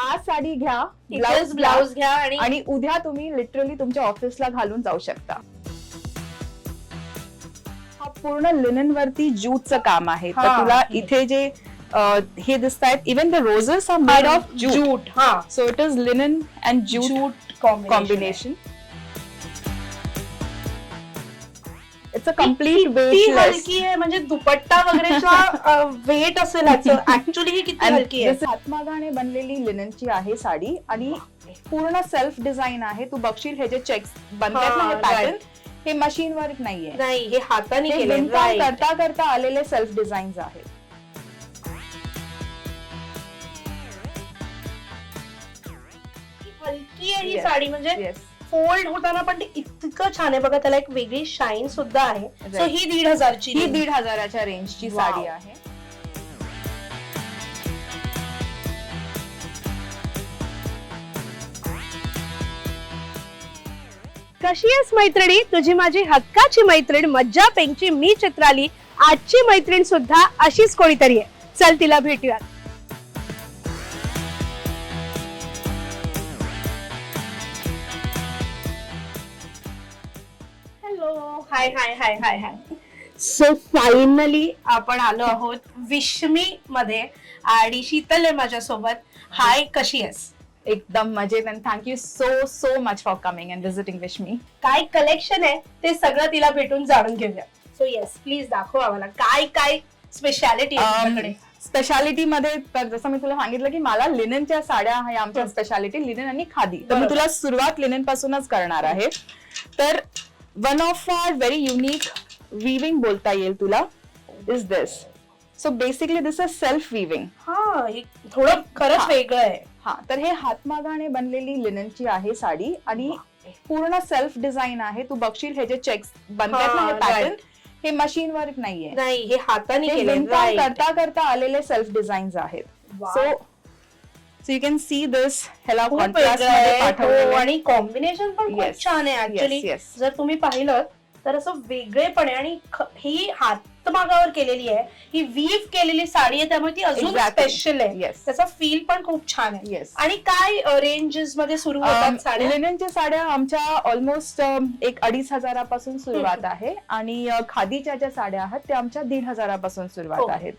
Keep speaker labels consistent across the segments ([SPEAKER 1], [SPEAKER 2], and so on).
[SPEAKER 1] आज साडी घ्या blouse
[SPEAKER 2] blouse घ्या आणि
[SPEAKER 1] उद्या तुम्ही लिटरली तुमच्या ऑफिसला घालून जाऊ शकता. हा पूर्ण लिनन वरती ज्यूटचं काम आहे. तर. तुला इथे जे हे दिसत आहेत even the roses are made of jute
[SPEAKER 2] jute हा.
[SPEAKER 1] So it is linen and jute
[SPEAKER 2] jute
[SPEAKER 1] combination it's a
[SPEAKER 2] complete
[SPEAKER 1] weightless
[SPEAKER 2] हलकी आहे म्हणजे दुपट्टा वगैरेचा वेट असेल ह्याचं ऍक्च्युली ही किती हलकी आहे?
[SPEAKER 1] हातमागाने बनलेली लिननची आहे साडी आणि पूर्ण सेल्फ डिझाईन आहे. तू बघशील हे जे चेक्स बनतात ना हे पॅटर्न मशीन वर्क नाहीये.
[SPEAKER 2] नाही हे हाताने
[SPEAKER 1] करता करता आलेले सेल्फ डिझाईन्स आहेत.
[SPEAKER 2] हलकी आहे ही. साडी म्हणजे. फोल्ड होताना पण ते इतकं छान आहे. बघा त्याला एक वेगळी शाईन सुद्धा आहे. सो. ही दीड हजारची
[SPEAKER 1] ही. दीड हजाराच्या रेंजची. साडी आहे.
[SPEAKER 2] कशी आहेस मैत्रिणी? तुझी माझी हक्काची मैत्रीण मज्जा पेंगची मी चित्राली. आजची मैत्रीण सुद्धा अशीच कोणीतरी आहे. चल तिला भेटूयात. हाय हाय हाय हाय हाय. सो फायनली आपण आलो आहोत विश्मी मध्ये आणि शीतल आहे माझ्यासोबत. हाय कशी आहेस?
[SPEAKER 1] एकदम मजेत and thank you so so much for coming and visiting wish मी
[SPEAKER 2] काय कलेक्शन आहे ते सगळं तिला भेटून जाणून घेऊया. सो येस प्लीज दाखव आम्हाला. काय काय स्पेशालिटी आहे
[SPEAKER 1] Um, स्पेशालिटी मध्ये तर जसं मी तुला सांगितलं की मला लिननच्या साड्या ह्या आमच्या. स्पेशालिटी लिनन आणि खादी. तर मी
[SPEAKER 2] बरोबर.
[SPEAKER 1] तुला सुरुवात लिनन पासूनच करणार आहे. तर one of our very unique weaving बोलता येईल तुला is this so basically this is self weaving
[SPEAKER 2] हा हे थोडं खरंच. वेगळं आहे.
[SPEAKER 1] हा तर हे हातमागाने बनलेली लिननची आहे साडी आणि पूर्ण सेल्फ डिझाईन आहे. तू बघशील हे जे चेक्स बनतात ना हे पॅटर्न हे मशीन वर्क नाहीये.
[SPEAKER 2] नाही हे हाताने
[SPEAKER 1] करता करता आलेले सेल्फ डिझाईन्स आहेत so so you can see this ह्याला कॉन्ट्रास्ट
[SPEAKER 2] हो. आणि कॉम्बिनेशन पण खूप. छान आहे ऍक्च्युली. जर तुम्ही पाहिलं तर असं वेगळेपण आणि ही हातमागावर केलेली आहे ही वीव केलेली साडी आहे त्यामुळे ती अजून. स्पेशल आहे. त्याचा फील पण खूप छान आहे. आणि काय रेंजेस मध्ये सुरू होतात साड्या
[SPEAKER 1] लिननच्या साड्या आमच्या ऑलमोस्ट एक अडीच हजारापासून सुरुवात आहे आणि खादीच्या ज्या साड्या आहेत त्या आमच्या दीड हजारापासून
[SPEAKER 2] हो.
[SPEAKER 1] सुरुवात आहेत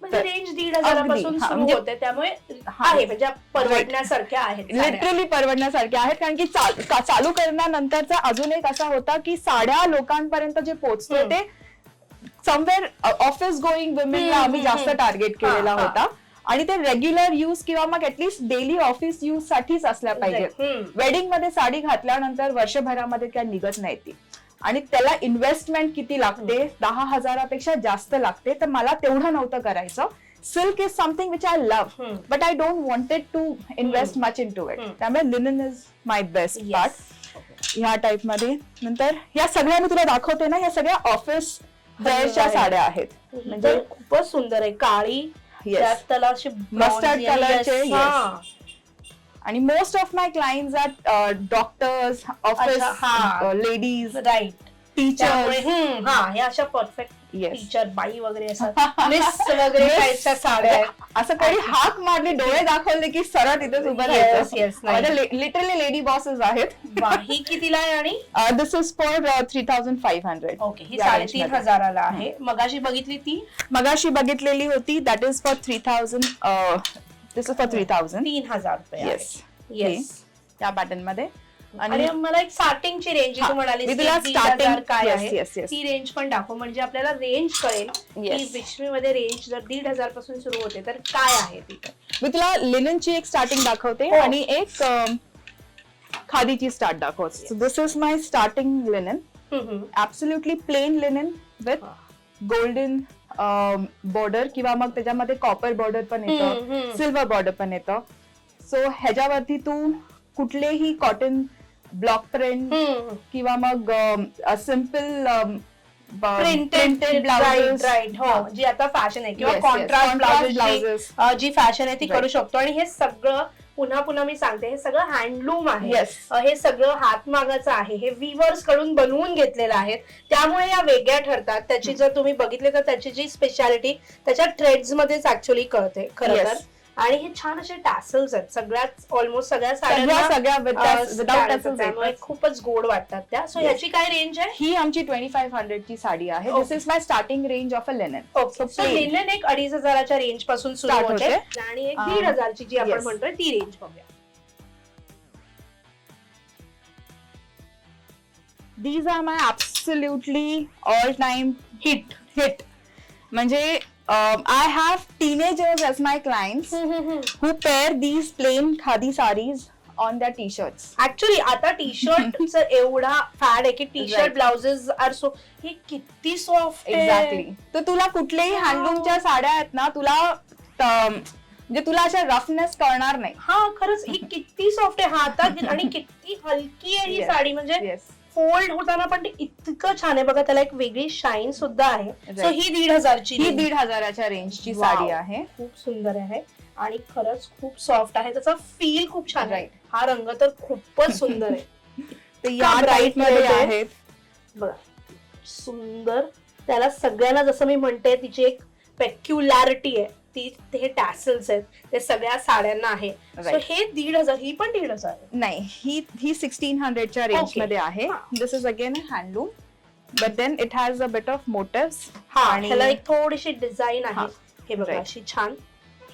[SPEAKER 2] म्हणजे रेंज दीड हजारापासून सुरू
[SPEAKER 1] म्हणजे-
[SPEAKER 2] होते त्यामुळे. आहे म्हणजे परवडण्यासारख्या आहेत.
[SPEAKER 1] लिटरली परवडण्यासारखे आहेत कारण की चाल- करण्यानंतरचा अजून एक असा होता की साड्या लोकांपर्यंत जे पोहोचतोय
[SPEAKER 2] हम्म.
[SPEAKER 1] ते समवेअर ऑफिस गोईंग वुमेनला आम्ही जास्त. टार्गेट केलेला. होता आणि ते रेग्युलर यूज किंवा मग ऍटलीस्ट डेली ऑफिस यूज साठीच असल्या पाहिजेत. वेडिंगमध्ये साडी घातल्यानंतर वर्षभरामध्ये त्या निघत नाही ती आणि त्याला इन्व्हेस्टमेंट किती लागते? दहा हजारापेक्षा जास्त लागते. तर मला तेवढं नव्हतं करायचं. Silk is something which I love. But I don't wanted to invest much into it. त्यामुळे linen is my best. Part ह्या टाइपमध्ये. नंतर या सगळ्या मी तुला दाखवते ना या सगळ्या ऑफिस वेअरच्या
[SPEAKER 2] आहे.
[SPEAKER 1] साड्या आहेत.
[SPEAKER 2] म्हणजे खूपच सुंदर आहे. काळी त्याला
[SPEAKER 1] Mustard
[SPEAKER 2] bronzy आणि
[SPEAKER 1] most of my client are doctors office
[SPEAKER 2] हा.
[SPEAKER 1] लेडीज
[SPEAKER 2] राईट हम्म, हा हे अशा परफेक्ट
[SPEAKER 1] Yes.
[SPEAKER 2] टीचर बाई वगैरे असं मिस वगैरे
[SPEAKER 1] Miss.
[SPEAKER 2] टाईपच्या साड्या. आहेत
[SPEAKER 1] असं कोणी हाक मारली डोळे दाखवले की सरळ तिथेच उभं. राहायचं. लिटरली लेडी बॉसेस आहेत.
[SPEAKER 2] ही कितीला आहे आणि?
[SPEAKER 1] This is for three thousand five hundred
[SPEAKER 2] okay ही साडेतीन हजाराला आहे. मगाशी बघितली ती?
[SPEAKER 1] मगाशी बघितलेली होती that is for three thousand this is for three thousand
[SPEAKER 2] तीन हजार रुपये
[SPEAKER 1] येस
[SPEAKER 2] येस
[SPEAKER 1] त्या पॅटर्नमध्ये.
[SPEAKER 2] आणि मला एक स्टार्टिंगची रेंज तू म्हणाली काय आहे. ती रेंज पण दाखव. म्हणजे आपल्याला रेंज कळेल की. विश्मी मध्ये रेंज जर दीड हजारपासून सुरू होते तर काय आहे तिथे
[SPEAKER 1] मी तुला लिननची एक स्टार्टिंग दाखवते
[SPEAKER 2] हो.
[SPEAKER 1] आणि एक खादीची स्टार्ट दाखवते this is my starting linen. Absolutely plain linen with. Golden border किंवा मग त्याच्यामध्ये कॉपर बॉर्डर पण येतं. सिल्वर बॉर्डर पण येतं सो ह्याच्यावरती तू कुठलेही कॉटन ब्लॉक प्रिंट. किंवा मग सिंपल
[SPEAKER 2] प्रिंटेड राईट राईट हो जी आता फॅशन आहे किंवा. Contrast blouse. जी फॅशन आहे ती. करू शकतो आणि हे सगळं पुन्हा पुन्हा मी सांगते हे सगळं हँडलूम आहे.
[SPEAKER 1] Yes.
[SPEAKER 2] हे सगळं हातमागाचं आहे. हे विवर्सकडून बनवून घेतलेलं आहे त्यामुळे या वेगळ्या ठरतात. त्याची जर तुम्ही बघितले तर त्याची जी स्पेशालिटी त्याच्या ट्रेड्स मध्येच ऍक्च्युली कळते. खरं तर. आणि हे छान असे टॅसल्स आहेत. सगळ्याच ऑलमोस्ट सगळ्या
[SPEAKER 1] सगळ्या सगळ्या
[SPEAKER 2] त्यामुळे खूपच गोड वाटतात त्या. So
[SPEAKER 1] Yes.
[SPEAKER 2] ह्याची काय रेंज आहे?
[SPEAKER 1] ही आमची ट्वेंटी फाईव्ह हंड्रेड ची साडी आहे. This
[SPEAKER 2] Okay.
[SPEAKER 1] Is my starting range of a linen
[SPEAKER 2] okay so linen एक अडीच हजाराच्या रेंजपासून सुरू
[SPEAKER 1] Start
[SPEAKER 2] होते.
[SPEAKER 1] होते.
[SPEAKER 2] आणि एक दीड हजारची जी आपण
[SPEAKER 1] yes.
[SPEAKER 2] म्हणतोय ती रेंज बघूया.
[SPEAKER 1] These are my absolutely all time hit hit म्हणजे I have teenagers as my clients who pair these plain khadi sarees on their t-shirts.
[SPEAKER 2] Actually आता टी शर्ट एवढा फॅड आहे की T shirt
[SPEAKER 1] Right.
[SPEAKER 2] Blouses are so हे किती soft
[SPEAKER 1] Exactly. तर तुला कुठल्याही. हँडलूमच्या साड्या आहेत ना तुला त- म्हणजे तुला अशा रफनेस करणार नाही
[SPEAKER 2] हा खरंच ही किती सॉफ्ट आहे हातात आणि किती हलकी आहे ही
[SPEAKER 1] Yes.
[SPEAKER 2] साडी म्हणजे. फोल्ड होताना पण ते इतकं छान आहे बघा त्याला एक वेगळी शाईन सुद्धा आहे सो. ही दीड हजारची
[SPEAKER 1] ही. दीड हजाराच्या रेंजची
[SPEAKER 2] Wow.
[SPEAKER 1] साडी आहे
[SPEAKER 2] खूप सुंदर आहे आणि खरंच खूप सॉफ्ट आहे त्याचा फील खूप छान आहे
[SPEAKER 1] Right.
[SPEAKER 2] हा रंग तर खूपच सुंदर आहे
[SPEAKER 1] या
[SPEAKER 2] bright
[SPEAKER 1] टाईपमध्ये मध्ये. आहेत
[SPEAKER 2] बघा सुंदर त्याला सगळ्यांना जसं मी म्हणते तिची एक पेक्युलॅरिटी आहे ती ते टॅसल्स आहेत ते सगळ्या साड्यांना आहे सो. हे दीड हजार ही पण दीड हजार
[SPEAKER 1] नाही ही ही सिक्स्टीन हंड्रेडच्या रेंज
[SPEAKER 2] Okay.
[SPEAKER 1] मध्ये आहे
[SPEAKER 2] हा.
[SPEAKER 1] This is again handloom but then it has a bit of motifs
[SPEAKER 2] हा ह्याला एक थोडीशी डिझाईन आहे
[SPEAKER 1] हा.
[SPEAKER 2] हे बघा. अशी छान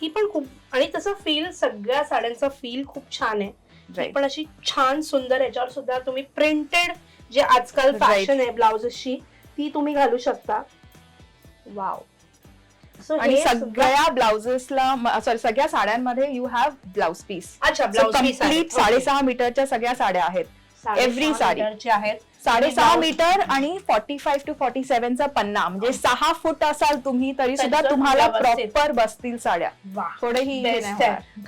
[SPEAKER 2] ही पण खूप आणि त्याचा फील सगळ्या साड्यांचा फील खूप छान आहे ही पण अशी छान सुंदर याच्यावर सुद्धा तुम्ही प्रिंटेड जे आजकाल. फॅशन आहे ब्लाउजेसची ती तुम्ही घालू शकता
[SPEAKER 1] वाव आणि सगळ्या ब्लाउजेसला सॉरी सगळ्या साड्यांमध्ये यू हॅव ब्लाउज पीस
[SPEAKER 2] अच्छा ब्लाउज
[SPEAKER 1] साडेसहा मीटरच्या सगळ्या साड्या आहेत. Every साडी.
[SPEAKER 2] आहेत
[SPEAKER 1] साडेसहा मीटर आणि फॉर्टी फाईव्ह टू फॉर्टी सेव्हनचा पन्ना म्हणजे सहा फूट असाल तुम्ही तरी सुद्धा तुम्हाला. प्रॉपर बसतील साड्या थोडेही हे.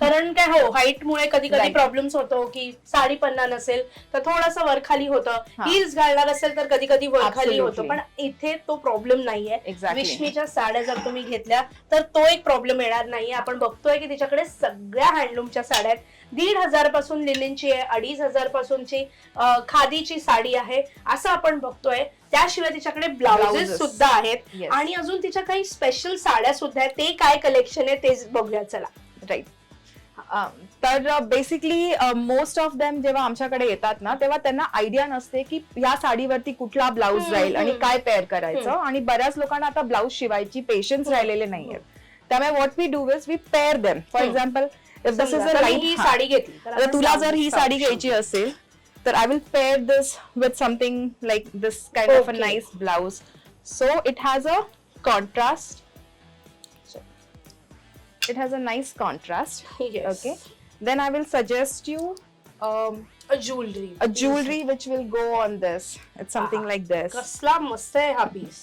[SPEAKER 2] कारण काय हो हाईट मुळे कधी कधी. प्रॉब्लेम्स होतो की साडी पन्ना नसेल तर थोडस वरखाली होतं
[SPEAKER 1] हा.
[SPEAKER 2] हिल्स घालणार असेल तर कधी कधी वरखाली होतं
[SPEAKER 1] Absolutely.
[SPEAKER 2] पण इथे तो प्रॉब्लेम नाहीये. विश्मीच्या साड्या जर तुम्ही घेतल्या तर तो एक प्रॉब्लेम येणार नाहीये आपण बघतोय की तिच्याकडे सगळ्या हँडलूमच्या साड्या आहेत दीड हजारपासून लिलिनची आहे अडीच हजार पासूनची खादीची साडी आहे असं आपण बघतोय. त्याशिवाय तिच्याकडे ब्लाउजेस. सुद्धा आहेत.
[SPEAKER 1] Yes.
[SPEAKER 2] आणि अजून तिच्या काही स्पेशल साड्या सुद्धा आहेत. ते काय कलेक्शन आहे तेच बघूया चला.
[SPEAKER 1] राईट तर बेसिकली मोस्ट ऑफ देम जेव्हा आमच्याकडे येतात ना तेव्हा त्यांना आयडिया नसते की या साडीवरती कुठला ब्लाऊज
[SPEAKER 2] हम्म,
[SPEAKER 1] जाईल आणि
[SPEAKER 2] हम्म.
[SPEAKER 1] काय पेअर करायचं. आणि बऱ्याच लोकांना आता ब्लाऊज शिवायची पेशन्स राहिलेले नाहीये त्यामुळे what we do is we pair them for
[SPEAKER 2] hmm.
[SPEAKER 1] Example if this is a
[SPEAKER 2] ही साडी घेतली तर
[SPEAKER 1] आता
[SPEAKER 2] आपण
[SPEAKER 1] तुला जर ही साडी घ्यायची असेल तर I will pair this with something like this kind of a. Nice blouse so it has a contrast it has a nice contrast.
[SPEAKER 2] Yes.
[SPEAKER 1] okay. Then i will suggest you um,
[SPEAKER 2] a jewellery
[SPEAKER 1] a jewelry which will go on this. It's something
[SPEAKER 2] Ah.
[SPEAKER 1] like this.
[SPEAKER 2] कसला मस्त आहे हा piece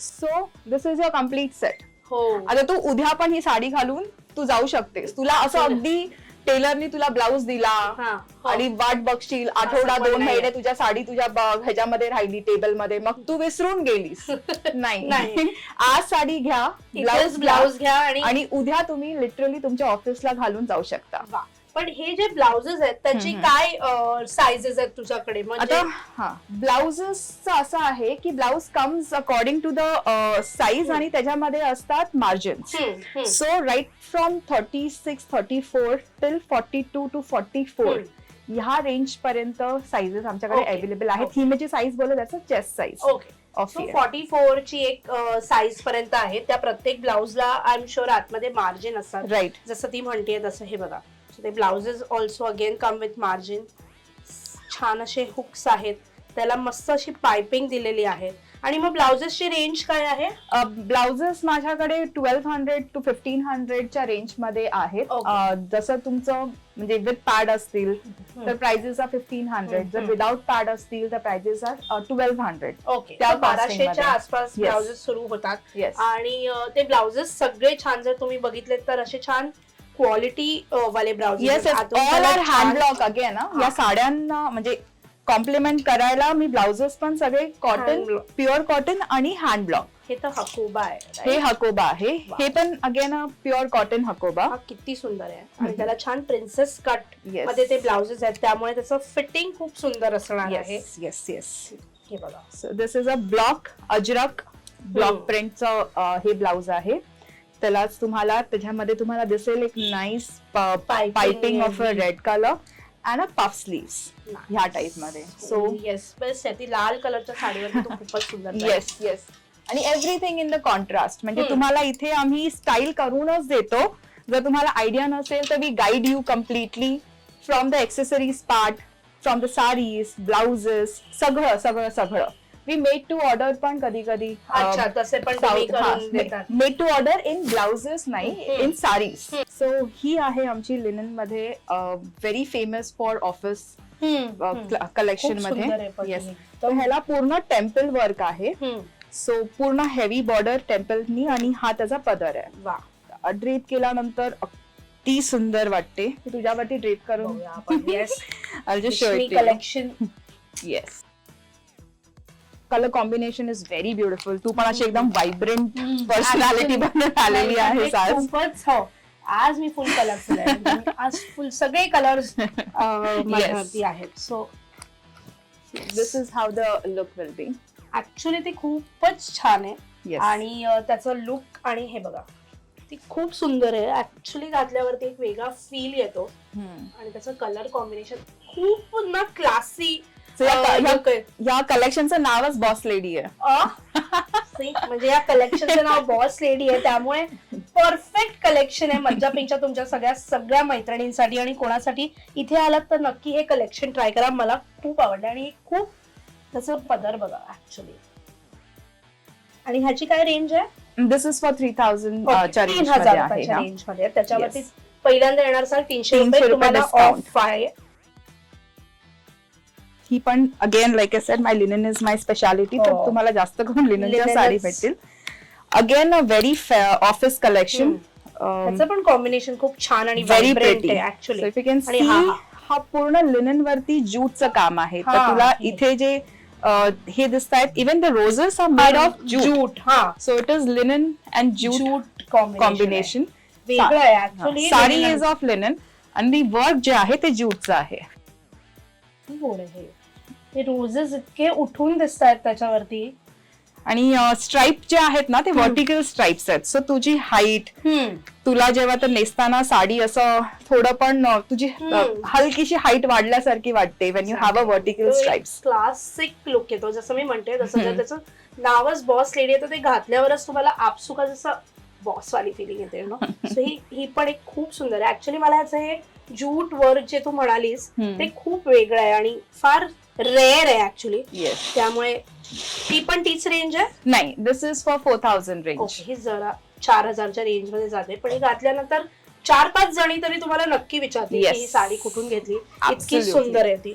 [SPEAKER 1] so this is your complete set.
[SPEAKER 2] हो.
[SPEAKER 1] आता तू उद्या पण ही साडी घालून तू जाऊ शकतेस तुला असं अगदी टेलरनी तुला ब्लाऊज दिला
[SPEAKER 2] हा.
[SPEAKER 1] आणि वाट बघशील आठवडा दोन. महिने तुझ्या साडी तुझ्या ह्याच्यामध्ये राहिली टेबलमध्ये मग तू विसरून गेलीस नाही
[SPEAKER 2] नाही.
[SPEAKER 1] आज साडी घ्या
[SPEAKER 2] इथेच ब्लाउज घ्या आणि
[SPEAKER 1] उद्या तुम्ही लिटरली तुमच्या ऑफिसला घालून जाऊ शकता.
[SPEAKER 2] पण हे जे ब्लाउजेस आहेत त्याची. काय साइजेस आहेत तुझ्याकडे? म्हणजे
[SPEAKER 1] आता हा. ब्लाउजेसचं असं आहे की blouse comes according to the size आणि त्याच्यामध्ये असतात
[SPEAKER 2] हम्म.
[SPEAKER 1] So right from thirty six thirty four till forty two two forty four ह्या रेंज पर्यंत साईजेस आमच्याकडे. अवेलेबल आहेत. ही म्हणजे साईज बोलत त्याचं chest size
[SPEAKER 2] okay forty four ची एक साईज पर्यंत आहे. त्या प्रत्येक ब्लाउजला आय एम शुअर आतमध्ये मार्जिन असतात.
[SPEAKER 1] राईट
[SPEAKER 2] जसं ती म्हणते तसं हे बघा. ते blouses also again come with margin छान असे हुक्स आहेत. त्याला मस्त अशी पायपिंग दिलेली आहे. आणि मग ब्लाउजेसची रेंज काय आहे?
[SPEAKER 1] ब्लाउजेस माझ्याकडे ट्वेल्व हंड्रेड टू फिफ्टीन हंड्रेडच्या रेंजमध्ये आहेत. जसं तुमचं म्हणजे विथ पॅड असतील तर प्राइजेस आर फिफ्टीन हंड्रेड जर. विदाउट पॅड असतील तर prices are twelve hundred
[SPEAKER 2] okay
[SPEAKER 1] त्या
[SPEAKER 2] बाराशेच्या. आसपास. ब्लाउजेस सुरू होतात. आणि ते ब्लाउजेस सगळे छान जर तुम्ही बघितलेत तर असे छान क्वालिटी वाले blouses
[SPEAKER 1] yes all are hand block again. या साड्यांना म्हणजे कॉम्प्लिमेंट करायला मी ब्लाउजेस पण सगळे कॉटन. प्युअर कॉटन आणि हँड ब्लॉक
[SPEAKER 2] हे तर हकोबा आहे
[SPEAKER 1] हे? हकोबा आहे. हे पण अगेन प्युअर कॉटन हकोबा
[SPEAKER 2] किती सुंदर आहे आणि त्याला छान प्रिन्सेस कट. मध्ये ते ब्लाउजेस आहेत त्यामुळे त्याचं फिटिंग खूप सुंदर असणार आहे
[SPEAKER 1] येस येस
[SPEAKER 2] हे बघा
[SPEAKER 1] so this is a block Ajrak block. प्रिंटचं हे ब्लाउज आहे त्यालाच तुम्हाला त्याच्यामध्ये तुम्हाला दिसेल एक nice piping of a. Red colour and a puff sleeves ह्या टाइपमध्ये सो
[SPEAKER 2] येस बेस्ट आहे ती लाल कलरच्या साडीवर तो खूपच सुंदर.
[SPEAKER 1] येस येस आणि एव्हरीथिंग इन द कॉन्ट्रास्ट म्हणजे
[SPEAKER 2] हम्म.
[SPEAKER 1] तुम्हाला इथे आम्ही स्टाईल करूनच देतो जर तुम्हाला आयडिया नसेल तर we guide you completely from the accessories part from the saris blouses सगळं सगळं सगळं वी मेड टू ऑर्डर पण कधी कधी
[SPEAKER 2] अच्छा तसे पण तुम्ही करून देतात
[SPEAKER 1] made to order in blouses नाही. इन साडीज. सो ही आहे आमची लिननमध्ये व्हेरी फेमस फॉर ऑफिस.
[SPEAKER 2] कलेक्शनमध्ये
[SPEAKER 1] येस. तर ह्याला पूर्ण टेम्पल वर्क आहे. सो पूर्ण हेवी बॉर्डर टेम्पलनी आणि हा त्याचा पदर आहे
[SPEAKER 2] वा
[SPEAKER 1] ड्रेप केल्यानंतर अगदी सुंदर वाटते तुझ्यावरती ड्रेप करून
[SPEAKER 2] बघूया आपण.
[SPEAKER 1] Colour combination is very beautiful तू पण अशी एकदम व्हायब्रंट पर्सनॅलिटी बनून आलेली आहेस आज
[SPEAKER 2] खूपच हो. आज मी फुल कलरफुल आहे. म्हणजे आज फुल सगळे कलर्स माझ्यावरती आहेत. So
[SPEAKER 1] this is how the look will be
[SPEAKER 2] actually ती खूपच छान आहे. आणि त्याचं लुक आणि हे बघा. ती खूप सुंदर आहे. ऍक्च्युली घातल्यावरती एक वेगळा फील येतो. आणि त्याचं कलर कॉम्बिनेशन खूप ना क्लासी
[SPEAKER 1] या कलेक्शनचं नावच बॉस लेडी आहे.
[SPEAKER 2] म्हणजे या कलेक्शनचं नाव बॉस लेडी आहे. त्यामुळे परफेक्ट कलेक्शन आहे मज्जा पिंच्या तुमच्या सगळ्या सगळ्या मैत्रिणींसाठी आणि कोणासाठी इथे आलात तर नक्की हे कलेक्शन ट्राय करा. मला खूप आवडलं आणि खूप त्याचं पदर बघा ऍक्च्युली आणि ह्याची काय रेंज आहे?
[SPEAKER 1] This is for three thousand
[SPEAKER 2] तीन हजार रुपयाच्या रेंजमध्ये. त्याच्यावरती पहिल्यांदा येणार सर तीनशे
[SPEAKER 1] तीनशे
[SPEAKER 2] रुपये
[SPEAKER 1] रुपये
[SPEAKER 2] तुम्हाला
[SPEAKER 1] discount.
[SPEAKER 2] ऑफ आहे.
[SPEAKER 1] ही पण again like I said my linen is my speciality तर
[SPEAKER 2] हो.
[SPEAKER 1] तुम्हाला जास्त करून लिननच्या साडी भेटतील. Again a very office collection
[SPEAKER 2] त्याचं पण कॉम्बिनेशन खूप छान आणि
[SPEAKER 1] व्हेरी प्रिटी
[SPEAKER 2] ऍक्च्युली हा,
[SPEAKER 1] पूर्ण लिनन वरती ज्यूटचं काम आहे. तर तुला. इथे जे अ, हे दिसत आहेत even the roses are made of jute
[SPEAKER 2] jute हा.
[SPEAKER 1] So it is linen and jute
[SPEAKER 2] jute
[SPEAKER 1] combination sari is of linen आणि वर्क जे आहे ते ज्यूटचं आहे.
[SPEAKER 2] हे रोजेस इतके उठून दिसत आहेत त्याच्यावरती.
[SPEAKER 1] आणि स्ट्राईप जे आहेत ना ते व्हर्टिकल स्ट्राईप्स आहेत. सो तुझी हाईट तुला जेव्हा तर नेसताना साडी असं थोडं पण तुझी. हलकीशी हाईट वाढल्यासारखी वाटते when you have a vertical stripes
[SPEAKER 2] classic look येतो. जसं मी म्हणते तसं जर त्याचं नावच बॉस लेडी आहे तर ते घातल्यावरच तुम्हाला आपसुका जसं बॉस वाली फिलिंग येते ना सो ही ही पण एक खूप सुंदर आहे. ऍक्च्युली मला ह्याचं हे जूट वर्क जे तू म्हणालीस. ते खूप वेगळं आहे आणि फार रेअर आहे ऍक्च्युली
[SPEAKER 1] येस
[SPEAKER 2] त्यामुळे ती पण तीच रेंज आहे?
[SPEAKER 1] नाही this is for four thousand range
[SPEAKER 2] okay ही जरा चार हजारच्या रेंजमध्ये जाते. पण ही घातल्यानंतर चार पाच जणी तरी तुम्हाला नक्की विचारतील
[SPEAKER 1] Yes.
[SPEAKER 2] की ही साडी कुठून घेतली? इतकी
[SPEAKER 1] Absolutely.
[SPEAKER 2] सुंदर आहे ती.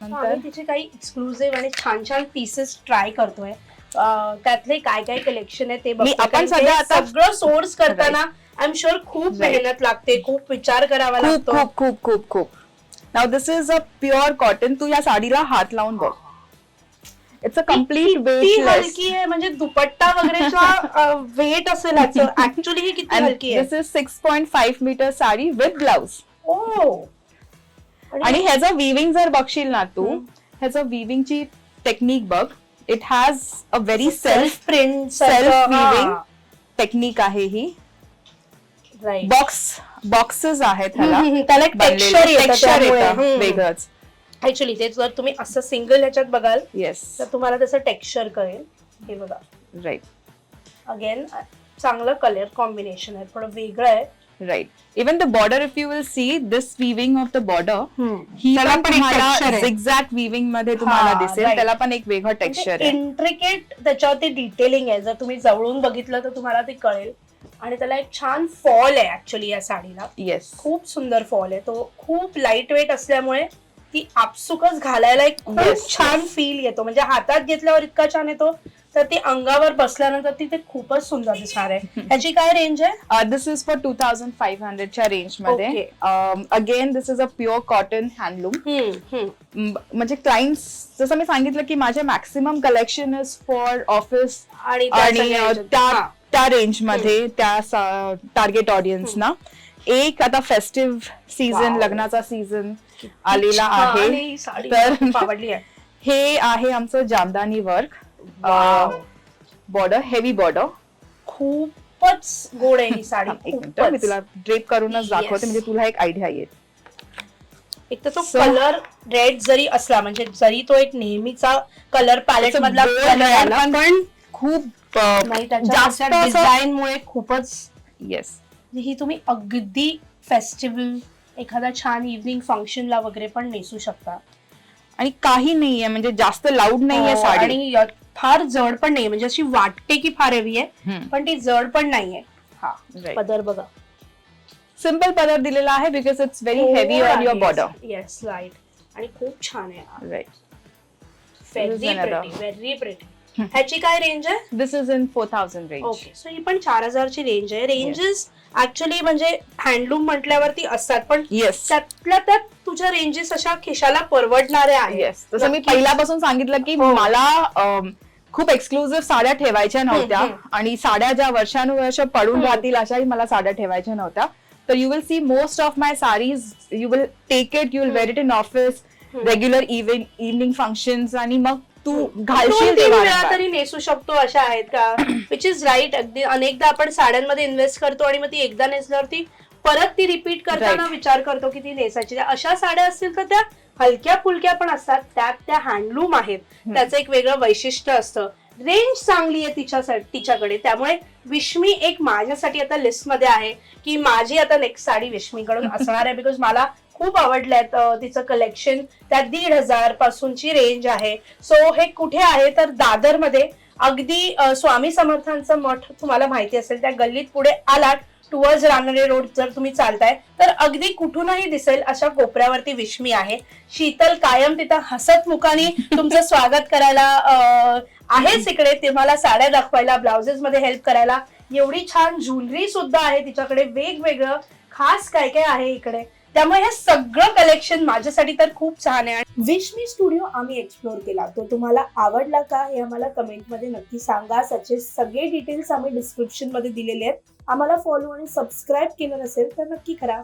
[SPEAKER 1] नंतर?
[SPEAKER 2] आम्ही तिचे काही एक्सक्लुझिव्ह आणि छान छान पीसेस ट्राय करतोय. अं, त्यातले काय काय कलेक्शन आहे ते बघतोय.
[SPEAKER 1] आपण
[SPEAKER 2] कारण ते
[SPEAKER 1] सध्या आता-
[SPEAKER 2] सगळं सोर्स करताना आय एम शुअर खूप
[SPEAKER 1] Right.
[SPEAKER 2] मेहनत लागते खूप विचार करावा
[SPEAKER 1] खूप
[SPEAKER 2] लागतो.
[SPEAKER 1] खूप खूप खूप खूप. नाव this is a pure cotton तू या साडीला हात लावून बघ. इट्स अ
[SPEAKER 2] कंप्लीट
[SPEAKER 1] वेटलेस
[SPEAKER 2] हलकी आहे म्हणजे दुपट्टा वगैरेचा वेट असेल ही किती हलकी आहे?
[SPEAKER 1] This is six point five metre sari with blouse
[SPEAKER 2] ओ!
[SPEAKER 1] आणि ह्याचं विविंग जर बघशील ना तू. ह्याचं विविंगची टेक्निक बघ. It has a very self
[SPEAKER 2] self print
[SPEAKER 1] self weaving. Technique आहे ही.
[SPEAKER 2] राईट
[SPEAKER 1] बॉक्स बॉक्सेस आहेत
[SPEAKER 2] त्याला एक टेक्स्चर येतं.
[SPEAKER 1] वेगळंच.
[SPEAKER 2] ऍक्च्युली ते जर तुम्ही असं सिंगल ह्याच्यात बघाल
[SPEAKER 1] येस
[SPEAKER 2] तर तुम्हाला त्याचं टेक्स्चर कळेल. हे बघा.
[SPEAKER 1] राईट
[SPEAKER 2] अगेन चांगलं कलर कॉम्बिनेशन आहे थोडं वेगळं आहे.
[SPEAKER 1] Right even the border if you will see this weaving of the border ही
[SPEAKER 2] त्याला
[SPEAKER 1] पण
[SPEAKER 2] पण एक texture
[SPEAKER 1] तुम्हाला
[SPEAKER 2] आहे.
[SPEAKER 1] झिगझॅग विविंगमध्ये तुम्हाला दिसेल. त्याला पण एक वेगळं टेक्स्चर आहे.
[SPEAKER 2] इंट्रिकेट त्याच्यावरती डिटेलिंग आहे. जर तुम्ही जवळून बघितलं तर तुम्हाला ते कळेल. आणि त्याला एक छान फॉल आहे ऍक्च्युली या साडीला.
[SPEAKER 1] येस
[SPEAKER 2] खूप सुंदर फॉल आहे. तो खूप लाइट वेट असल्यामुळे ती आपसुकच घालायला एक खूप छान फील येतो. म्हणजे हातात घेतल्यावर इतका छान येतो तर ती अंगावर बसल्यानंतर ती ते खूपच सुंदर दिसणार आहे. ह्याची काय रेंज आहे?
[SPEAKER 1] This is for two thousand five हंड्रेडच्या
[SPEAKER 2] रेंजमध्ये.
[SPEAKER 1] Again this is a pure cotton handloom. म्हणजे क्लायंट्स जसं मी सांगितलं की माझे maximum collection is for office
[SPEAKER 2] आणि त्या
[SPEAKER 1] त्या
[SPEAKER 2] हा.
[SPEAKER 1] त्या रेंजमध्ये त्या टार्गेट ऑडियन्सना एक आता फेस्टिव्ह सीझन. लग्नाचा सीझन आलेला आहे
[SPEAKER 2] ही
[SPEAKER 1] तर- हे आहे आमचं jamdani work. Border heavy border
[SPEAKER 2] खूपच गोड आहे ही साडी
[SPEAKER 1] एक मिनिट मी. तुला ड्रेप करूनच. दाखवते म्हणजे तुला एक आयडिया येईल
[SPEAKER 2] एक तर तो कलर रेड जरी असला म्हणजे जरी तो एक नेहमीचा कलर पॅलेट मधला
[SPEAKER 1] पण खूप अं,
[SPEAKER 2] नाही
[SPEAKER 1] जास्त
[SPEAKER 2] जास्त
[SPEAKER 1] असं-
[SPEAKER 2] डिझाईन मुळे खूपच
[SPEAKER 1] येस
[SPEAKER 2] ही तुम्ही अगदी फेस्टिवल एखादा छान इव्हनिंग फंक्शनला वगैरे पण नेसू शकता.
[SPEAKER 1] आणि काही नाहीये म्हणजे जास्त लाऊड नाहीये
[SPEAKER 2] हो,
[SPEAKER 1] साडी.
[SPEAKER 2] आणि य- फार जड पण नाही म्हणजे अशी वाटते की फार हेवी आहे
[SPEAKER 1] हम्म.
[SPEAKER 2] पण ती जड पण नाहीये. हा
[SPEAKER 1] Right.
[SPEAKER 2] पदर बघा.
[SPEAKER 1] सिंपल पदर दिलेला आहे because it's very heavy on your border
[SPEAKER 2] yes light आणि खूप छान आहे
[SPEAKER 1] right
[SPEAKER 2] very
[SPEAKER 1] another.
[SPEAKER 2] Pretty very pretty ह्याची काय रेंज आहे
[SPEAKER 1] this is in four thousand range
[SPEAKER 2] okay so ही पण चार हजारची रेंज आहे रेंजेस ऍक्च्युली म्हणजे हँडलूम म्हटल्यावरती असतात पण
[SPEAKER 1] येस
[SPEAKER 2] त्यातल्या त्यात तुझ्या रेंजेस अशा खिशाला परवडणाऱ्या आहेत
[SPEAKER 1] येस तसं मी
[SPEAKER 2] नक्कीच.
[SPEAKER 1] पहिल्यापासून सांगितलं की
[SPEAKER 2] हो.
[SPEAKER 1] मला अम, खूप एक्सक्लुझिव्ह साड्या ठेवायच्या नव्हत्या
[SPEAKER 2] हम्म.
[SPEAKER 1] आणि साड्या ज्या वर्षानुवर्ष पडून
[SPEAKER 2] हम्म.
[SPEAKER 1] राहतील अशाही मला साड्या ठेवायच्या नव्हत्या तर you will see most of my saris you will take it you will wear it in office
[SPEAKER 2] hmm.
[SPEAKER 1] Regular evening functions आणि मग तू घालशील वारंवार.
[SPEAKER 2] तरी नेसू शकतो अशा आहेत का? विच इज राईट अगदी अनेकदा आपण साड्यांमध्ये इन्व्हेस्ट करतो आणि मग ती एकदा नेसल्यावरती परत ती रिपीट करताना
[SPEAKER 1] Right.
[SPEAKER 2] विचार करतो की ती नेसायची. त्या अशा साड्या असतील तर त्या हलक्या फुलक्या पण असतात. त्यात त्या हँडलूम आहेत. त्याचं एक वेगळं वैशिष्ट्य असतं. रेंज चांगली आहे तिच्यासाठी तिच्याकडे. त्यामुळे विश्मी एक माझ्यासाठी आता लिस्टमध्ये आहे की माझी आता नेक्स्ट साडी विश्मीकडून असणार आहे बिकॉज मला खूप आवडल्यात तिचं कलेक्शन त्यात दीड हजार पासूनची रेंज आहे. सो हे कुठे आहे? तर दादरमध्ये अगदी स्वामी समर्थांचं मठ तुम्हाला माहिती असेल त्या गल्लीत पुढे आलात टुवर्ड्स रानडे रोड जर तुम्ही चालताय तर अगदी कुठूनही दिसेल अशा कोपऱ्यावरती विश्मी आहे. शीतल कायम तिथं हसत मुखाने तुमचं स्वागत करायला आहेच इकडे. तुम्हाला साड्या दाखवायला ब्लाउजेस मध्ये हेल्प करायला. एवढी छान ज्वेलरी सुद्धा आहे तिच्याकडे. वेगवेगळं. खास काय काय आहे इकडे? त्यामुळे हे सगळं कलेक्शन माझ्यासाठी तर खूप छान आहे. विश मी स्टुडिओ आम्ही एक्सप्लोर केला. तो तुम्हाला आवडला का हे आम्हाला कमेंटमध्ये नक्की सांगा. सचे सगळे डिटेल्स आम्ही डिस्क्रिप्शनमध्ये दिलेले आहेत. आम्हाला फॉलो आणि सबस्क्राईब केलं नसेल तर नक्की करा.